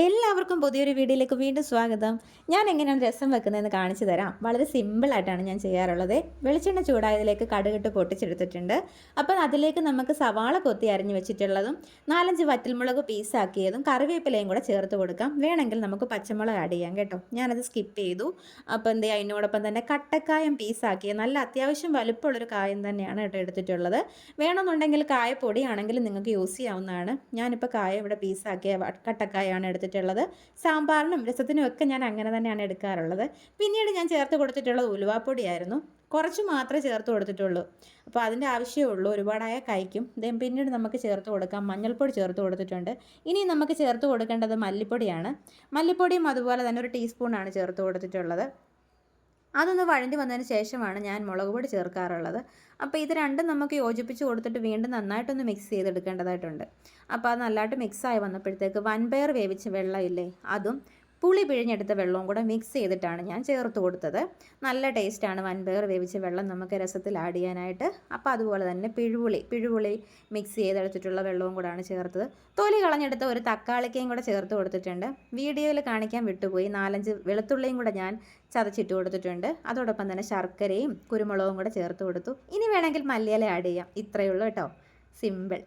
എല്ലാവർക്കും പുതിയൊരു വീഡിയോയിലേക്ക് വീണ്ടും സ്വാഗതം. ഞാൻ എങ്ങനെയാണ് രസം വെക്കുന്നതെന്ന് കാണിച്ചു തരാം. വളരെ സിമ്പിളായിട്ടാണ് ഞാൻ ചെയ്യാറുള്ളത്. വെളിച്ചെണ്ണ ചൂടായതിലേക്ക് കടുകിട്ട് പൊട്ടിച്ചെടുത്തിട്ടുണ്ട്. അപ്പം അതിലേക്ക് നമുക്ക് സവാള കൊത്തി അരിഞ്ഞ് വെച്ചിട്ടുള്ളതും നാലഞ്ച് വറ്റൽമുളക് പീസാക്കിയതും കറിവേപ്പിലയും കൂടെ ചേർത്ത് കൊടുക്കാം. വേണമെങ്കിൽ നമുക്ക് പച്ചമുളക് ആഡ് ചെയ്യാം കേട്ടോ. ഞാനത് സ്കിപ്പ് ചെയ്തു. അപ്പോൾ എന്ത് ചെയ്യാം അതിനോടൊപ്പം തന്നെ കട്ടക്കായം പീസാക്കിയ നല്ല അത്യാവശ്യം വലുപ്പമുള്ളൊരു കായം തന്നെയാണ് കേട്ടോ എടുത്തിട്ടുള്ളത്. വേണമെന്നുണ്ടെങ്കിൽ കായപ്പൊടിയാണെങ്കിലും നിങ്ങൾക്ക് യൂസ് ചെയ്യാവുന്നതാണ്. ഞാനിപ്പോൾ കായ ഇവിടെ പീസാക്കിയ കട്ടക്കായാണ് കട്ടക്കായാണ് എടുത്തിട്ടുള്ളത് സാമ്പാറിനും രസത്തിനും ഒക്കെ ഞാൻ അങ്ങനെ തന്നെയാണ് എടുക്കാറുള്ളത്. പിന്നീട് ഞാൻ ചേർത്ത് കൊടുത്തിട്ടുള്ളത് ഉലുവാപ്പൊടിയായിരുന്നു. കുറച്ച് മാത്രമേ ചേർത്ത് കൊടുത്തിട്ടുള്ളൂ. അപ്പോൾ അതിന്റെ ആവശ്യമേ ഉള്ളൂ. ഒരുപാടായ കഴിക്കും ദെൻ പിന്നീട് നമുക്ക് ചേർത്ത് കൊടുക്കാം. മഞ്ഞൾപ്പൊടി ചേർത്ത് കൊടുത്തിട്ടുണ്ട്. ഇനി നമുക്ക് ചേർത്ത് കൊടുക്കേണ്ടത് മല്ലിപ്പൊടിയാണ്. മല്ലിപ്പൊടിയും അതുപോലെ തന്നെ ഒരു ടീസ്പൂണാണ് ചേർത്ത് കൊടുത്തിട്ടുള്ളത്. അതൊന്ന് വഴണ്ടി വന്നതിന് ശേഷമാണ് ഞാൻ മുളക് പൊടി ചേർക്കാറുള്ളത്. അപ്പോൾ ഇത് രണ്ടും നമുക്ക് യോജിപ്പിച്ച് കൊടുത്തിട്ട് വീണ്ടും നന്നായിട്ടൊന്ന് മിക്സ് ചെയ്തെടുക്കേണ്ടതായിട്ടുണ്ട്. അപ്പോൾ അത് നല്ലതായിട്ട് മിക്സായി വന്നപ്പോഴത്തേക്ക് വൻപയർ വേവിച്ച വെള്ളമില്ലേ അതും പുളി പിഴിഞ്ഞെടുത്ത വെള്ളവും കൂടെ മിക്സ് ചെയ്തിട്ടാണ് ഞാൻ ചേർത്ത് കൊടുത്തത്. നല്ല ടേസ്റ്റാണ് വൻപയർ വേവിച്ച വെള്ളം നമുക്ക് രസത്തിൽ ആഡ് ചെയ്യാനായിട്ട്. അപ്പോൾ അതുപോലെ തന്നെ പിഴുപുളി പിഴുപുളി മിക്സ് ചെയ്തെടുത്തിട്ടുള്ള വെള്ളവും കൂടാണ് ചേർത്തത്. തൊലി കളഞ്ഞെടുത്ത ഒരു തക്കാളിക്കയും കൂടെ ചേർത്ത് കൊടുത്തിട്ടുണ്ട്. വീഡിയോയിൽ കാണിക്കാൻ വിട്ടുപോയി. നാലഞ്ച് വെളുത്തുള്ളിയും കൂടെ ഞാൻ ചതച്ചിട്ട് കൊടുത്തിട്ടുണ്ട്. അതോടൊപ്പം തന്നെ ശർക്കരയും കുരുമുളകും കൂടെ ചേർത്ത് കൊടുത്തു. ഇനി വേണമെങ്കിൽ മല്ലിയില ആഡ് ചെയ്യാം. ഇത്രയേ ഉള്ളൂ കേട്ടോ. സിമ്പിൾ